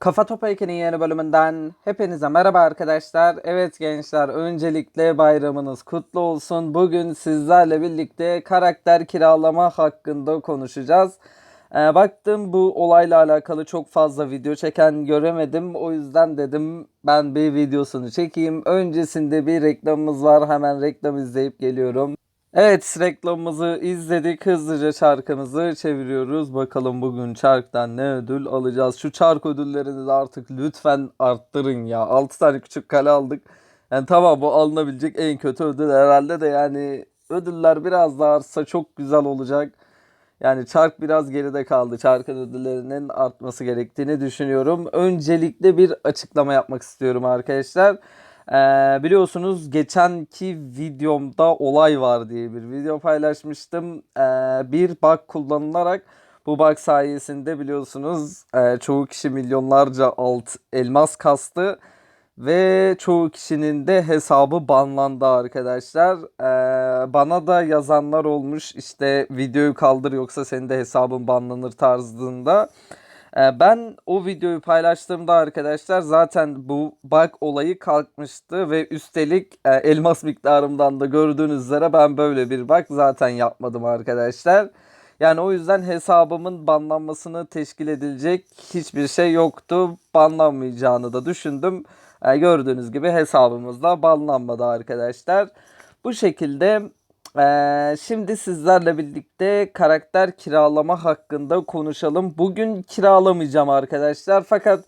Kafa Topu Eki'nin yeni bölümünden hepinize merhaba arkadaşlar. Evet gençler öncelikle bayramınız kutlu olsun. Bugün sizlerle birlikte karakter kiralama hakkında konuşacağız. Ee, baktım bu olayla alakalı çok fazla video çeken göremedim. O yüzden dedim ben bir videosunu çekeyim. Öncesinde bir reklamımız var. Hemen reklam izleyip geliyorum. Evet reklamımızı izledik. Hızlıca çarkımızı çeviriyoruz. Bakalım bugün çarktan ne ödül alacağız. Şu çark ödüllerini de artık lütfen arttırın ya. 6 tane küçük kale aldık. Yani tamam bu alınabilecek en kötü ödül herhalde de yani ödüller biraz daha artsa çok güzel olacak. Yani çark biraz geride kaldı. Çarkın ödüllerinin artması gerektiğini düşünüyorum. Öncelikle bir açıklama yapmak istiyorum arkadaşlar. Ee, biliyorsunuz geçenki videomda olay var diye bir video paylaşmıştım. Ee, bir bug kullanılarak bu bug sayesinde biliyorsunuz e, çoğu kişi milyonlarca alt elmas kastı ve çoğu kişinin de hesabı banlandı arkadaşlar. Ee, bana da yazanlar olmuş işte videoyu kaldır yoksa senin de hesabın banlanır tarzında. Ee, Ben o videoyu paylaştığımda arkadaşlar zaten bu bug olayı kalkmıştı ve üstelik e, elmas miktarımdan da gördüğünüz üzere ben böyle bir bug zaten yapmadım arkadaşlar. Yani o yüzden hesabımın banlanmasını teşkil edilecek hiçbir şey yoktu. Banlanmayacağını da düşündüm. E, gördüğünüz gibi hesabımız da banlanmadı arkadaşlar. Bu şekilde ee, şimdi sizlerle birlikte karakter kiralama hakkında konuşalım. Bugün kiralamayacağım arkadaşlar. Fakat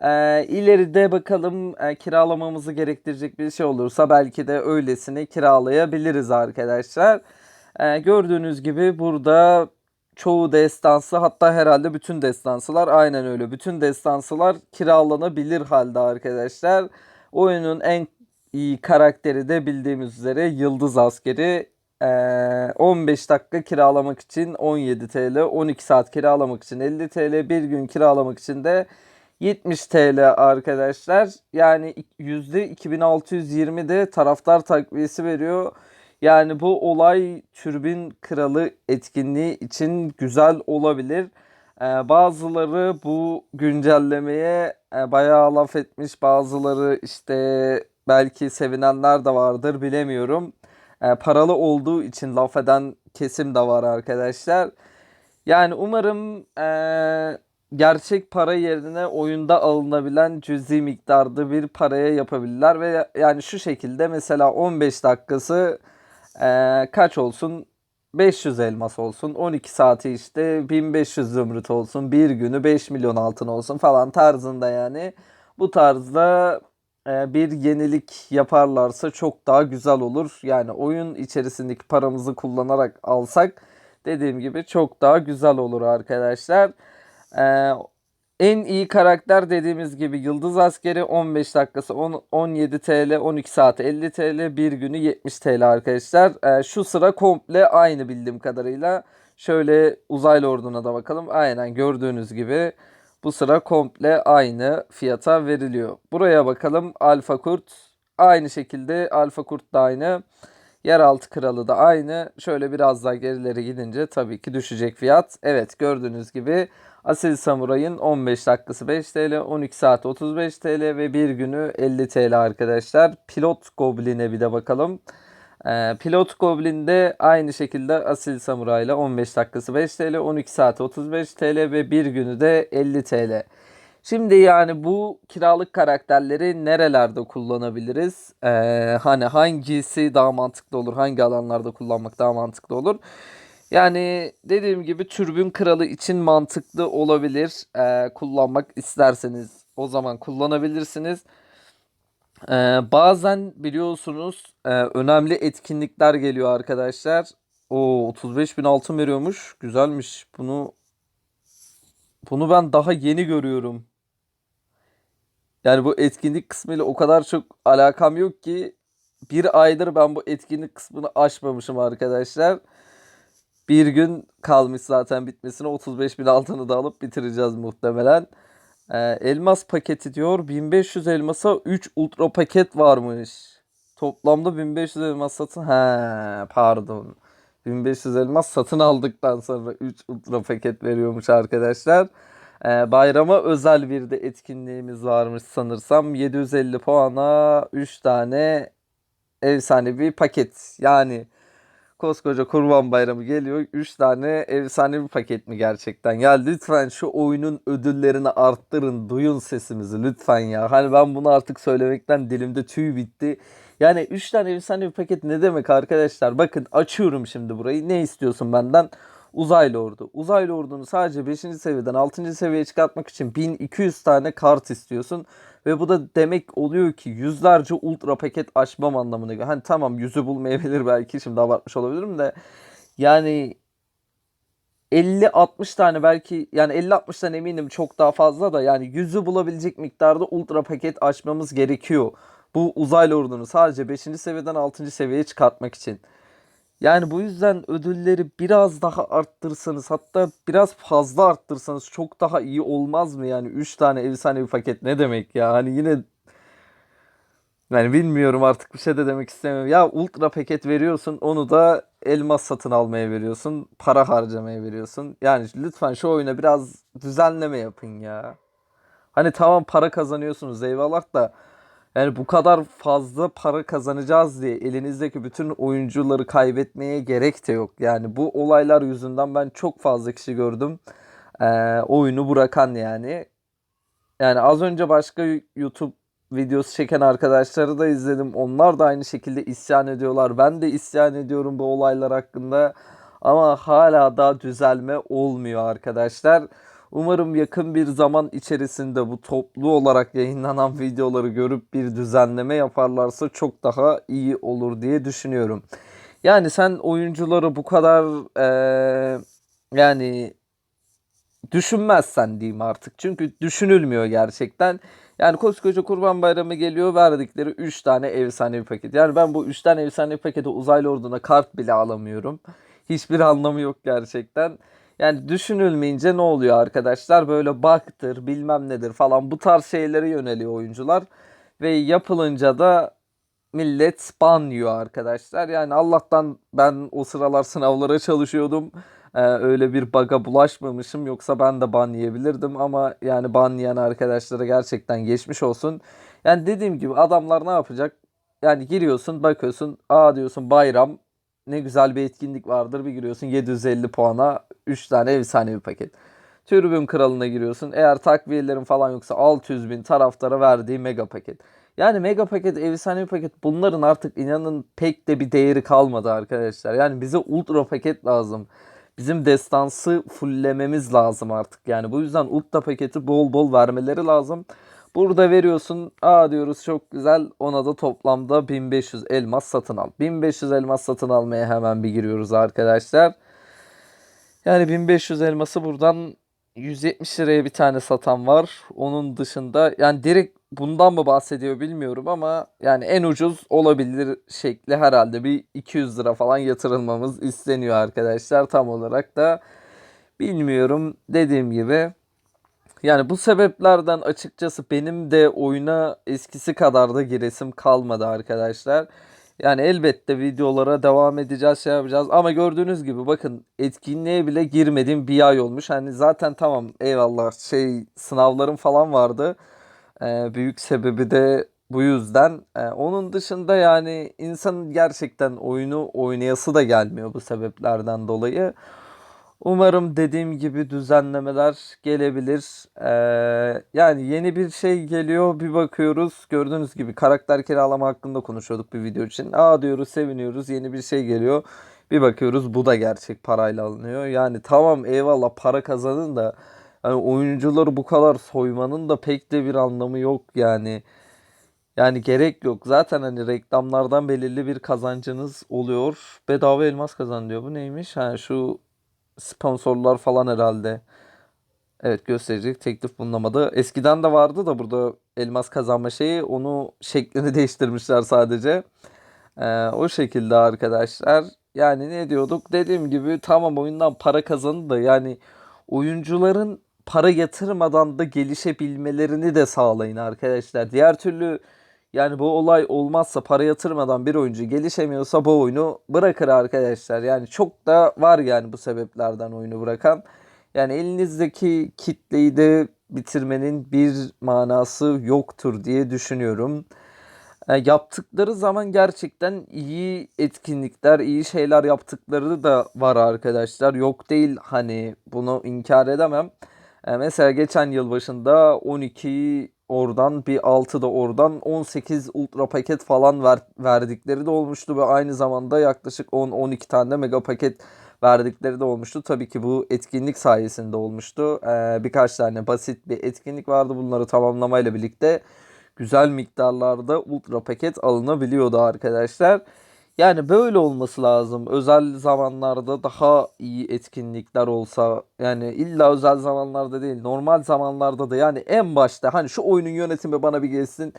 e, ileride bakalım e, kiralamamızı gerektirecek bir şey olursa belki de öylesini kiralayabiliriz arkadaşlar. E, gördüğünüz gibi burada çoğu destansı hatta herhalde bütün destansılar aynen öyle. Bütün destansılar kiralanabilir halde arkadaşlar. Oyunun en iyi karakteri de bildiğimiz üzere Yıldız Askeri. Ee, 15 dakika kiralamak için 17 TL, 12 saat kiralamak için 50 TL, bir gün kiralamak için de 70 TL arkadaşlar. Yani %2620 de taraftar takviyesi veriyor. Yani bu olay Türbin Kralı etkinliği için güzel olabilir. Ee, bazıları bu güncellemeye e, bayağı laf etmiş. Bazıları işte belki sevinenler de vardır bilemiyorum. E, paralı olduğu için laf eden kesim de var arkadaşlar. Yani umarım e, gerçek para yerine oyunda alınabilen cüzi miktarda bir paraya yapabilirler ve yani şu şekilde mesela 15 dakikası e, kaç olsun? 500 elmas olsun. 12 saati işte 1500 zümrüt olsun. Bir günü 5 milyon altın olsun falan tarzında yani. Bu tarzda bir yenilik yaparlarsa çok daha güzel olur. Yani oyun içerisindeki paramızı kullanarak alsak dediğim gibi çok daha güzel olur arkadaşlar. E, en iyi karakter dediğimiz gibi Yıldız Askeri 15 dakikası 10, 17 TL, 12 saati 50 TL, bir günü 70 TL arkadaşlar. E, şu sıra komple aynı bildiğim kadarıyla. Şöyle uzaylı orduna da bakalım. Aynen gördüğünüz gibi bu sıra komple aynı fiyata veriliyor. Buraya bakalım Alfa Kurt. Aynı şekilde Alfa Kurt da aynı. Yeraltı Kralı da aynı. Şöyle biraz daha gerileri gidince tabii ki düşecek fiyat. Evet gördüğünüz gibi Asil Samuray'ın 15 dakikası 5 TL, 12 saat 35 TL ve bir günü 50 TL arkadaşlar. Pilot Goblin'e bir de bakalım. Ee, Pilot Goblin'de aynı şekilde Asil Samuray ile 15 dakikası 5 TL, 12 saat 35 TL ve bir günü de 50 TL. Şimdi yani bu kiralık karakterleri nerelerde kullanabiliriz? Ee, hani hangisi daha mantıklı olur? Hangi alanlarda kullanmak daha mantıklı olur? Yani dediğim gibi türbün kralı için mantıklı olabilir. Ee, kullanmak isterseniz o zaman kullanabilirsiniz. Ee, bazen biliyorsunuz e, önemli etkinlikler geliyor arkadaşlar. O 35 bin altın veriyormuş. Güzelmiş. Bunu bunu ben daha yeni görüyorum. Yani bu etkinlik kısmıyla o kadar çok alakam yok ki bir aydır ben bu etkinlik kısmını açmamışım arkadaşlar. Bir gün kalmış zaten bitmesine 35 bin altını da alıp bitireceğiz muhtemelen. Ee, elmas paketi diyor. 1500 elmasa 3 ultra paket varmış. Toplamda 1500 elmas satın. He pardon. 1500 elmas satın aldıktan sonra 3 ultra paket veriyormuş arkadaşlar. Ee, bayrama özel bir de etkinliğimiz varmış sanırsam. 750 puana 3 tane efsanevi paket. Yani koskoca Kurban Bayramı geliyor. 3 tane efsanevi paket mi gerçekten? Ya lütfen şu oyunun ödüllerini arttırın. Duyun sesimizi lütfen ya. Hani ben bunu artık söylemekten dilimde tüy bitti. Yani 3 tane efsanevi paket ne demek arkadaşlar? Bakın açıyorum şimdi burayı. Ne istiyorsun benden? Uzaylı ordu. Uzaylı ordunu sadece 5. seviyeden 6. seviyeye çıkartmak için 1200 tane kart istiyorsun. Ve bu da demek oluyor ki yüzlerce ultra paket açmam anlamına geliyor. Hani tamam yüzü bulmayabilir belki şimdi abartmış olabilirim de. Yani 50-60 tane belki yani 50-60 tane eminim çok daha fazla da yani yüzü bulabilecek miktarda ultra paket açmamız gerekiyor. Bu uzaylı ordunu sadece 5. seviyeden 6. seviyeye çıkartmak için. Yani bu yüzden ödülleri biraz daha arttırsanız hatta biraz fazla arttırsanız çok daha iyi olmaz mı? Yani 3 tane efsane bir paket ne demek ya? Hani yine yani bilmiyorum artık bir şey de demek istemiyorum. Ya ultra paket veriyorsun onu da elmas satın almaya veriyorsun. Para harcamaya veriyorsun. Yani lütfen şu oyuna biraz düzenleme yapın ya. Hani tamam para kazanıyorsunuz eyvallah da yani bu kadar fazla para kazanacağız diye elinizdeki bütün oyuncuları kaybetmeye gerek de yok. Yani bu olaylar yüzünden ben çok fazla kişi gördüm. Ee, oyunu bırakan yani. Yani az önce başka YouTube videosu çeken arkadaşları da izledim. Onlar da aynı şekilde isyan ediyorlar. Ben de isyan ediyorum bu olaylar hakkında. Ama hala daha düzelme olmuyor arkadaşlar. Umarım yakın bir zaman içerisinde bu toplu olarak yayınlanan videoları görüp bir düzenleme yaparlarsa çok daha iyi olur diye düşünüyorum. Yani sen oyuncuları bu kadar eee, yani düşünmezsen diyeyim artık. Çünkü düşünülmüyor gerçekten. Yani koskoca Kurban Bayramı geliyor verdikleri 3 tane efsanevi paket. Yani ben bu 3 tane efsanevi paketi uzaylı orduna kart bile alamıyorum. Hiçbir anlamı yok gerçekten. Yani düşünülmeyince ne oluyor arkadaşlar? Böyle baktır bilmem nedir falan bu tarz şeylere yöneliyor oyuncular. Ve yapılınca da millet ban yiyor arkadaşlar. Yani Allah'tan ben o sıralar sınavlara çalışıyordum. Ee, öyle bir baga bulaşmamışım. Yoksa ben de ban yiyebilirdim. Ama yani ban yiyen arkadaşlara gerçekten geçmiş olsun. Yani dediğim gibi adamlar ne yapacak? Yani giriyorsun bakıyorsun. Aa diyorsun bayram ne güzel bir etkinlik vardır. Bir giriyorsun 750 puana 3 tane efsane bir paket. Tribün kralına giriyorsun. Eğer takviyelerin falan yoksa 600 bin taraftara verdiği mega paket. Yani mega paket, efsane bir paket bunların artık inanın pek de bir değeri kalmadı arkadaşlar. Yani bize ultra paket lazım. Bizim destansı fulllememiz lazım artık. Yani bu yüzden ultra paketi bol bol vermeleri lazım. Burada veriyorsun. Aa diyoruz çok güzel. Ona da toplamda 1500 elmas satın al. 1500 elmas satın almaya hemen bir giriyoruz arkadaşlar. Yani 1500 elması buradan 170 liraya bir tane satan var. Onun dışında yani direkt bundan mı bahsediyor bilmiyorum ama yani en ucuz olabilir şekli herhalde bir 200 lira falan yatırılmamız isteniyor arkadaşlar. Tam olarak da bilmiyorum dediğim gibi. Yani bu sebeplerden açıkçası benim de oyuna eskisi kadar da giresim kalmadı arkadaşlar. Yani elbette videolara devam edeceğiz, şey yapacağız. Ama gördüğünüz gibi bakın etkinliğe bile girmediğim bir ay olmuş. Hani zaten tamam eyvallah şey sınavlarım falan vardı. Ee, büyük sebebi de bu yüzden. Ee, onun dışında yani insanın gerçekten oyunu oynayası da gelmiyor bu sebeplerden dolayı. Umarım dediğim gibi düzenlemeler gelebilir. Ee, yani yeni bir şey geliyor bir bakıyoruz. Gördüğünüz gibi karakter kiralama hakkında konuşuyorduk bir video için. Aa diyoruz seviniyoruz yeni bir şey geliyor. Bir bakıyoruz bu da gerçek parayla alınıyor. Yani tamam eyvallah para kazanın da yani oyuncuları bu kadar soymanın da pek de bir anlamı yok yani. Yani gerek yok. Zaten hani reklamlardan belirli bir kazancınız oluyor. Bedava elmas kazan diyor. Bu neymiş? Ha şu sponsorlar falan herhalde. Evet gösterecek teklif bulunamadı. Eskiden de vardı da burada elmas kazanma şeyi onu şeklini değiştirmişler sadece. Ee, o şekilde arkadaşlar. Yani ne diyorduk? Dediğim gibi tamam oyundan para kazanın da yani oyuncuların para yatırmadan da gelişebilmelerini de sağlayın arkadaşlar. Diğer türlü yani bu olay olmazsa para yatırmadan bir oyuncu gelişemiyorsa bu oyunu bırakır arkadaşlar. Yani çok da var yani bu sebeplerden oyunu bırakan. Yani elinizdeki kitleyi de bitirmenin bir manası yoktur diye düşünüyorum. E, yaptıkları zaman gerçekten iyi etkinlikler, iyi şeyler yaptıkları da var arkadaşlar. Yok değil hani bunu inkar edemem. E, mesela geçen yıl başında 12 oradan bir 6 da oradan 18 ultra paket falan ver, verdikleri de olmuştu ve aynı zamanda yaklaşık 10-12 tane de mega paket verdikleri de olmuştu. Tabii ki bu etkinlik sayesinde olmuştu. E, birkaç tane basit bir etkinlik vardı. Bunları tamamlamayla birlikte güzel miktarlarda ultra paket alınabiliyordu arkadaşlar. Yani böyle olması lazım. Özel zamanlarda daha iyi etkinlikler olsa yani illa özel zamanlarda değil normal zamanlarda da yani en başta hani şu oyunun yönetimi bana bir gelsin.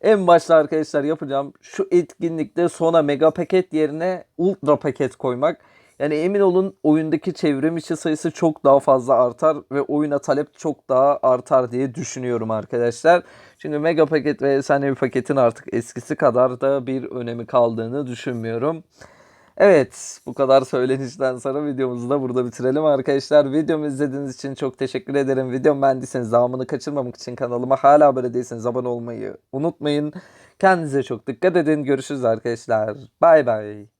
En başta arkadaşlar yapacağım şu etkinlikte sona mega paket yerine ultra paket koymak. Yani emin olun oyundaki çevrim içi sayısı çok daha fazla artar ve oyuna talep çok daha artar diye düşünüyorum arkadaşlar. Çünkü mega paket ve efsanevi paketin artık eskisi kadar da bir önemi kaldığını düşünmüyorum. Evet bu kadar söylenişten sonra videomuzu da burada bitirelim arkadaşlar. Videomu izlediğiniz için çok teşekkür ederim. Videomu beğendiyseniz devamını kaçırmamak için kanalıma hala abone değilseniz abone olmayı unutmayın. Kendinize çok dikkat edin. Görüşürüz arkadaşlar. Bay bay.